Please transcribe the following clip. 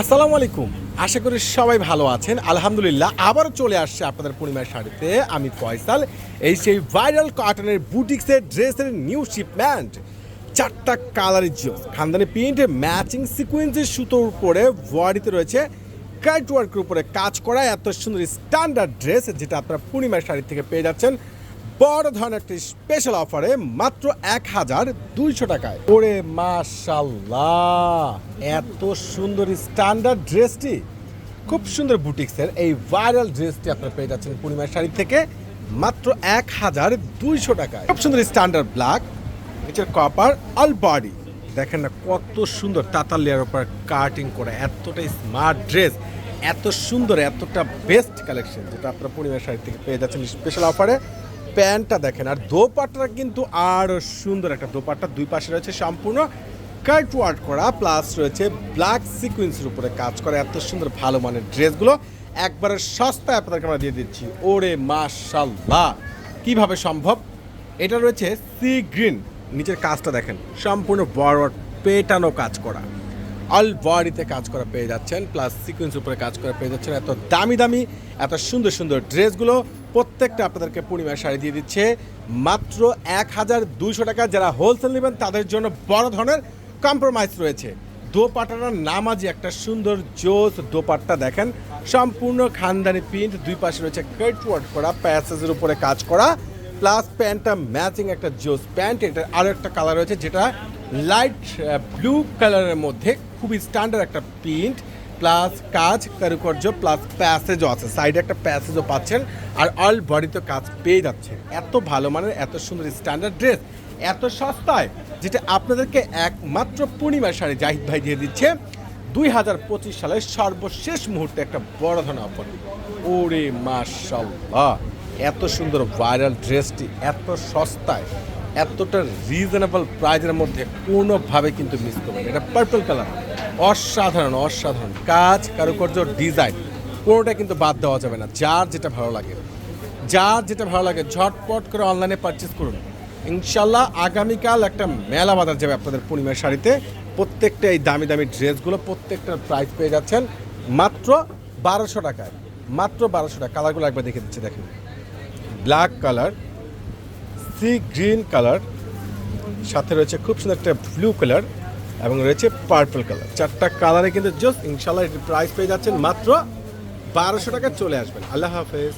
আসসালামু আলাইকুম। আশা করি সবাই ভালো আছেন। আলহামদুলিল্লাহ আবারও চলে আসছে আপনাদের পূর্ণিমার শাড়িতে। আমি ফয়সাল। এই সেই ভাইরাল কটনের বুটিক্সের ড্রেসের নিউ শিপমেন্ট চারটা কালারের জিও খানদানি প্রিন্ট ম্যাচিং সিকুয়েন্সের সুতোর উপরে বডিতে রয়েছে। কাট ওয়ার্কের উপরে কাজ করা এত সুন্দর স্ট্যান্ডার্ড ড্রেস যেটা আপনারা পূর্ণিমার শাড়ি থেকে পেয়ে যাচ্ছেন। বড় ধরনের একটি স্পেশাল অফারে মাত্র এক হাজার দুইশো টাকায়। ওরে মাশাল্লাহ, এত সুন্দর স্ট্যান্ডার্ড ড্রেসটি খুব সুন্দর বুটিক্সের এই ভাইরাল ড্রেসটি আপনারা পেয়ে যাচ্ছেন পূর্ণিমার শাড়ি থেকে মাত্র এক হাজার দুইশো টাকায়। খুব সুন্দর স্ট্যান্ডার্ড ব্ল্যাক নিচের কপার অল বডি দেখেন না কত সুন্দর তাতালিয়ার উপর কাটিং করে, এতটা স্মার্ট ড্রেস এত সুন্দর, এতটা বেস্ট কালেকশন যেটা আপনারা পূর্ণিমার শাড়ি থেকে পেয়ে যাচ্ছেন স্পেশাল অফারে প্যান্টটা দেখেন, আর দোপাট্টাটা কিন্তু আরও সুন্দর একটা দোপাট্টা। দুই পাশে রয়েছে সম্পূর্ণ কাট ওয়ার্ক করা, প্লাস রয়েছে ব্ল্যাক সিকুয়েন্সের উপরে কাজ করা। এত সুন্দর ভালো মানের ড্রেসগুলো একবারে সস্তায় আপনাদেরকে আমরা দিয়ে দিচ্ছি। ওরে মাশাল্লাহ কীভাবে সম্ভব? এটা রয়েছে সি গ্রিন, নিচের কাজটা দেখেন, সম্পূর্ণ বড় পেটানো কাজ করা। অল বডিতে কাজ করা পেয়ে যাচ্ছেন প্লাস সিকুয়েন্স উপরে কাজ করা পেয়ে যাচ্ছেন। এত দামি দামি, এত সুন্দর সুন্দর ড্রেসগুলো প্রত্যেকটা আপনাদেরকে পূর্ণিমার শাড়ি দিয়ে দিচ্ছে। মাত্র এক হাজার দুইশো টাকা যারা হোলসেল নেবেন, তাদের জন্য বড় ধরনের কম্প্রোমাইজ রয়েছে। দোপাট্টাটার নামাজি একটা সুন্দর জোস দোপাট্টা দেখেন। সম্পূর্ণ খানদানি প্রিন্ট দুই পাশে রয়েছে কাট ওয়ার্ক করা প্যাসেজের উপরে কাজ করা। প্লাস প্যান্টটা ম্যাচিং একটা জোস প্যান্ট এটা আরও একটা কালার রয়েছে, যেটা লাইট ব্লু কালারের মধ্যে খুবই স্ট্যান্ডার্ড একটা প্রিন্ট প্লাস কাজ, কারুকার্য প্লাস প্যাসেজও আছে। সাইডে একটা প্যাসেজও পাচ্ছেন, আর অল বডিতে কাজ পেয়ে যাচ্ছে এত ভালো মানের, এত সুন্দর স্ট্যান্ডার্ড ড্রেস এত সস্তায়, যেটা আপনাদেরকে একমাত্র পূর্ণিমার শাড়ি জাহিদ ভাই দিয়ে দিচ্ছে। দুই হাজার পঁচিশ সালের সর্বশেষ মুহূর্তে একটা বড় ধরনের অফার ওরে মাশাল্লাহ এত সুন্দর ভাইরাল ড্রেসটি এত সস্তায়, এতটা রিজনেবল প্রাইজের মধ্যে কোনোভাবে কিন্তু মিস করবেন এটা পার্পল কালার অসাধারণ অসাধারণ। কাজ, কারুকার্য, ডিজাইন, কোনোটা কিন্তু বাদ দেওয়া যাবে না। যার যেটা ভালো লাগে। যার যেটা ভালো লাগে, ঝটপট করে অনলাইনে পারচেস করুন। ইনশাল্লাহ আগামীকাল একটা মেলা বাজার যাবে আপনাদের পূর্ণিমার শাড়িতে। প্রত্যেকটা এই দামি দামি ড্রেসগুলো প্রত্যেকটার প্রাইস পেয়ে যাচ্ছেন। মাত্র বারোশো টাকায়। মাত্র বারোশো টাকা কালারগুলো একবার দেখে দিচ্ছি, দেখেন। Black colour C green colour সাথে রয়েছে খুব সুন্দর একটা ব্লু কালার এবং রয়েছে পার্পল কালার চারটা কালারে কিন্তু জাস্ট ইনশাল্লাহ প্রাইস পেয়ে যাচ্ছেন মাত্র বারোশো টাকা চলে আসবেন। আল্লাহ হাফেজ।